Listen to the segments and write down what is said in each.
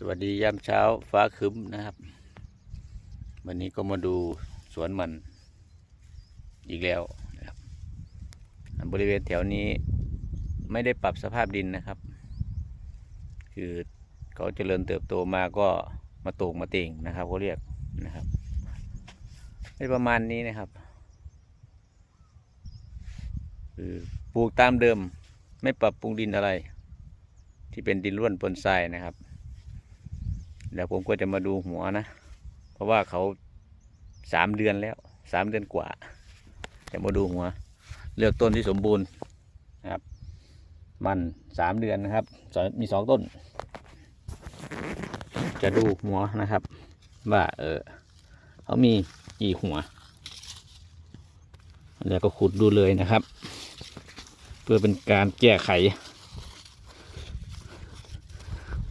สวัสดียามเช้าฟ้าคึ้มนะครับ วันนี้ก็มาดูสวนมันอีกแล้วนะครับบริเวณแถวนี้ไม่ได้ปรับสภาพดินนะครับ คือเขาเจริญเติบโตมาก็มาโตกมาเต่งนะครับเขาเรียกนะครับได้ประมาณนี้นะครับคือปลูกตามเดิมไม่ปรับปรุงดินอะไร ที่เป็นดินร่วนปนทรายนะครับ เดี๋ยวผมก็จะมาดูหัวนะ เพราะว่าเขาสามเดือนแล้วสามเดือนกว่าจะมาดูหัว เลือกต้นที่สมบูรณ์นะครับ มันสามเดือนนะครับ มีสองต้น จะดูหัวนะครับ ว่าเออเขามีกี่หัว แล้วก็ขุดดูเลยนะครับ เพื่อเป็นการแก้ไข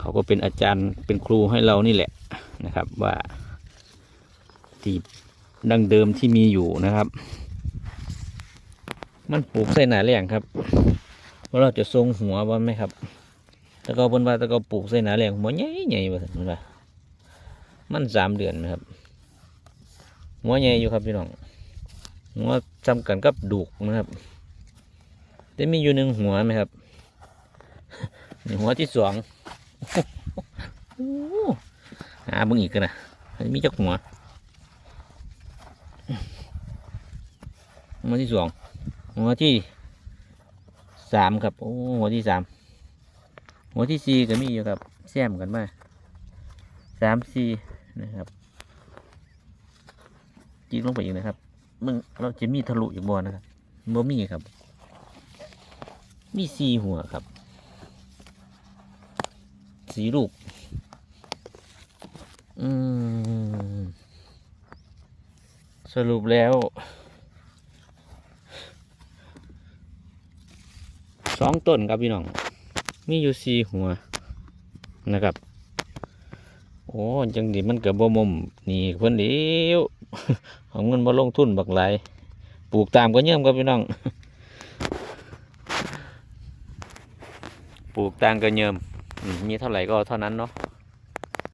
เขาก็เป็นอาจารย์เป็นครูให้เรานี่แหละนะครับว่าที่ดังเดิมที่มีอยู่นะครับ มันปลูกใส่หนาแรงครับว่าเราจะทรงหัวว่าไหมครับแล้วก็บนว่าแล้วก็ปลูกใส่หนาแรงหัวใหญ่ใหญ่ๆว่าซั่นว่ามันสามเดือนนะครับ หัวใหญ่อยู่ครับพี่น้องหัวจำกันกับดูกนะครับแต่มีอยู่หนึ่งหัวไหมครับหัวที่สอง หาเบิ่งอีกกันนะมีจักหัวหัวที่สองหัวที่สามครับโอ้หัวที่สามหัวที่สี่ก็มีอยู่ครับแซมกันมาสามสี่นะครับจีกลงไปอีกนะครับมึงเราจะมีทะลุอีกบ่นะครับบ่มีครับ มีสี่หัวครับ สีลูก อืม สรุปแล้วสองต้นครับพี่น้อง มีอยู่สี่หัวนะครับ โอ้จังดีมันเกับบ่มุมนี่เพิ่นเดียวของเงินมาลงทุนบักไหลปลูกตามก็เยี่ยมครับพี่น้อง ปลูกตามก็เยิมอืม มีเท่าไหร่ก็เอาเท่านั้นเนาะ